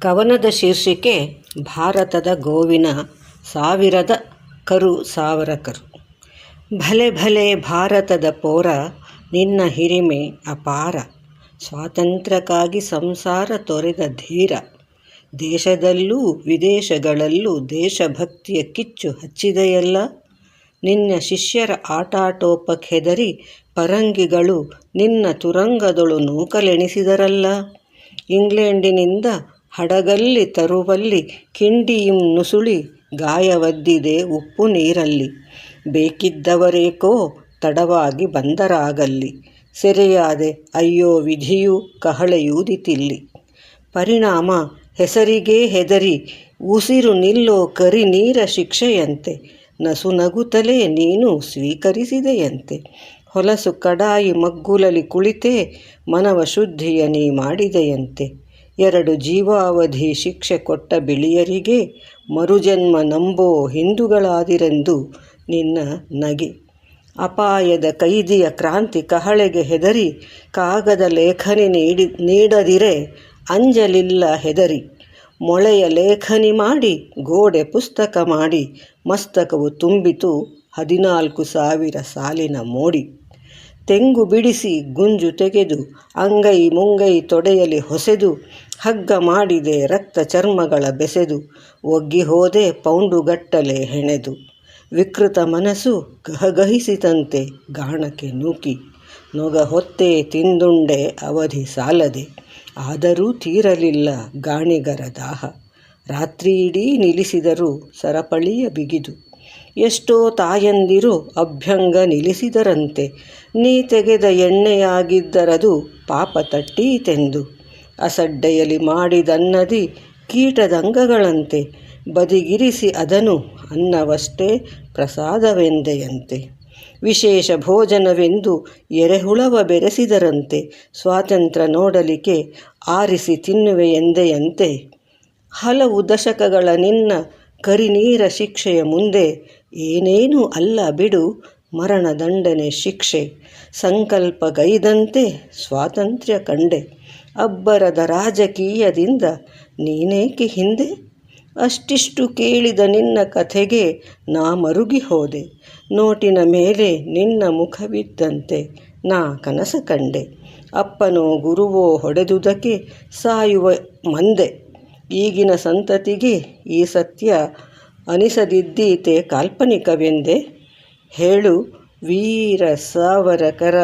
ಕವನದ ಶೀರ್ಷಿಕೆ ಭಾರತದ ಗೋವಿನ ಸಾವಿರದ ಕರು ಸಾವಿರ ಕರು. ಭಲೆ ಭಲೆ ಭಾರತದ ಪೋರ, ನಿನ್ನ ಹಿರಿಮೆ ಅಪಾರ. ಸ್ವಾತಂತ್ರ್ಯಕ್ಕಾಗಿ ಸಂಸಾರ ತೊರೆದ ಧೀರ. ದೇಶದಲ್ಲೂ ವಿದೇಶಗಳಲ್ಲೂ ದೇಶಭಕ್ತಿಯ ಕಿಚ್ಚು ಹಚ್ಚಿದೆಯಲ್ಲ. ನಿನ್ನ ಶಿಷ್ಯರ ಆಟಾಟೋಪಕ್ಕೆದರಿ ಪರಂಗಿಗಳು ನಿನ್ನ ತುರಂಗದೊಳು ನೂಕಲೆಣಿಸಿದರಲ್ಲ. ಇಂಗ್ಲೆಂಡಿನಿಂದ ಹಡಗಲ್ಲಿ ತರುವಲ್ಲಿ ಕಿಂಡಿಯಿಂ ನುಸುಳಿ ಗಾಯವದ್ದಿದೆ ಉಪ್ಪು ನೀರಲ್ಲಿ. ಬೇಕಿದ್ದವರೇಕೋ ತಡವಾಗಿ ಬಂದರಾಗಲ್ಲಿ. ಸೆರೆಯಾದೆ ಅಯ್ಯೋ ವಿಧಿಯು ಕಹಳೆಯೂದಿತಿಲ್ಲಿ ಪರಿಣಾಮ ಹೆಸರಿಗೇ ಹೆದರಿ ಉಸಿರು ನಿಲ್ಲೋ ಕರಿ ನೀರ ಶಿಕ್ಷೆಯಂತೆ. ನಸುನಗುತ್ತಲೇ ನೀನು ಸ್ವೀಕರಿಸಿದೆಯಂತೆ. ಹೊಲಸು ಕಡಾಯಿ ಮಗ್ಗುಲಲಿ ಕುಳಿತೇ ಮನವ ಶುದ್ಧಿಯ ನೀ ಮಾಡಿದೆಯಂತೆ. ಎರಡು ಜೀವಾವಧಿ ಶಿಕ್ಷೆ ಕೊಟ್ಟ ಬಿಳಿಯರಿಗೆ ಮರುಜನ್ಮ ನಂಬೋ ಹಿಂದುಗಳಾದಿರೆಂದು ನಿನ್ನ ನಗೆ. ಅಪಾಯದ ಕೈದಿಯ ಕ್ರಾಂತಿ ಕಹಳೆಗೆ ಹೆದರಿ, ಕಾಗದ ಲೇಖನಿ ನೀಡಿ, ನೀಡದಿರೆ, ಅಂಜಲಿಲ್ಲ ಹೆದರಿ. ಮೊಳೆಯ ಲೇಖನಿ ಮಾಡಿ, ಗೋಡೆ ಪುಸ್ತಕ ಮಾಡಿ, ಮಸ್ತಕವು ತುಂಬಿತು ಹದಿನಾಲ್ಕು ಸಾವಿರ ಸಾಲಿನ ಮೋಡಿ. ತೆಂಗು ಬಿಡಿಸಿ ಗುಂಜು ತೆಗೆದು, ಅಂಗೈ ಮುಂಗೈ ತೊಡೆಯಲಿ ಹೊಸೆದು, ಹಗ್ಗ ಮಾಡಿದೆ ರಕ್ತ ಚರ್ಮಗಳ ಬೆಸೆದು, ಒಗ್ಗಿ ಹೋದೆ ಪೌಂಡುಗಟ್ಟಲೆ ಹೆಣೆದು. ವಿಕೃತ ಮನಸ್ಸು ಗಹಗಹಿಸಿತಂತೆ ಗಾಣಕ್ಕೆ ನೂಕಿ, ನೊಗ ಹೊತ್ತೆ ತಿಂದುಂಡೆ ಅವಧಿ ಸಾಲದೆ. ಆದರೂ ತೀರಲಿಲ್ಲ ಗಾಣಿಗರ ದಾಹ. ರಾತ್ರಿಯಿಡೀ ನಿಲ್ಲಿಸಿದರೂ ಸರಪಳಿಯ ಬಿಗಿದು. ಎಷ್ಟೋ ತಾಯಂದಿರು ಅಭ್ಯಂಗ ನಿಲ್ಲಿಸಿದರಂತೆ. ನೀ ತೆಗೆದ ಎಣ್ಣೆಯಾಗಿದ್ದರದು ಪಾಪ ತಟ್ಟೀತೆಂದು. ಅಸಡ್ಡೆಯಲಿ ಮಾಡಿದನ್ನದಿ ಕೀಟದಂಗಗಳಂತೆ. ಬದಿಗಿರಿಸಿ ಅದನು ಅನ್ನವಷ್ಟೇ ಪ್ರಸಾದವೆಂದೆಯಂತೆ. ವಿಶೇಷ ಭೋಜನವೆಂದು ಎರೆಹುಳವ ಬೆರೆಸಿದರಂತೆ. ಸ್ವಾತಂತ್ರ್ಯ ನೋಡಲಿಕ್ಕೆ ಆರಿಸಿ ತಿನ್ನುವೆ ಎಂದೆಯಂತೆ ಹಲವು ದಶಕಗಳ ನಿನ್ನ ಕರಿನೀರ ಶಿಕ್ಷೆಯ ಮುಂದೆ ಏನೇನೂ ಅಲ್ಲ ಬಿಡು ಮರಣದಂಡನೆ ಶಿಕ್ಷೆ. ಸಂಕಲ್ಪಗೈದಂತೆ ಸ್ವಾತಂತ್ರ್ಯ ಕಂಡೆ. ಅಬ್ಬರದ ರಾಜಕೀಯದಿಂದ ನೀನೇಕೆ ಹಿಂದೆ? ಅಷ್ಟಿಷ್ಟು ಕೇಳಿದ ನಿನ್ನ ಕಥೆಗೆ ನಾ ಮರುಗಿ ಹೋದೆ. ನೋಟಿನ ಮೇಲೆ ನಿನ್ನ ಮುಖವಿದ್ದಂತೆ ನಾ ಕನಸ ಕಂಡೆ. ಅಪ್ಪನೋ ಗುರುವೋ ಹೊಡೆದುದಕ್ಕೆ ಸಾಯುವ ಮಂದೆ. ಈಗಿನ ಸಂತತಿಗೆ ಈ ಸತ್ಯ ಅನಿಸದಿದ್ದೀತೆ ಕಾಲ್ಪನಿಕವೆಂದೇ. ಹೇಳು ವೀರ ಸಾವರಕರ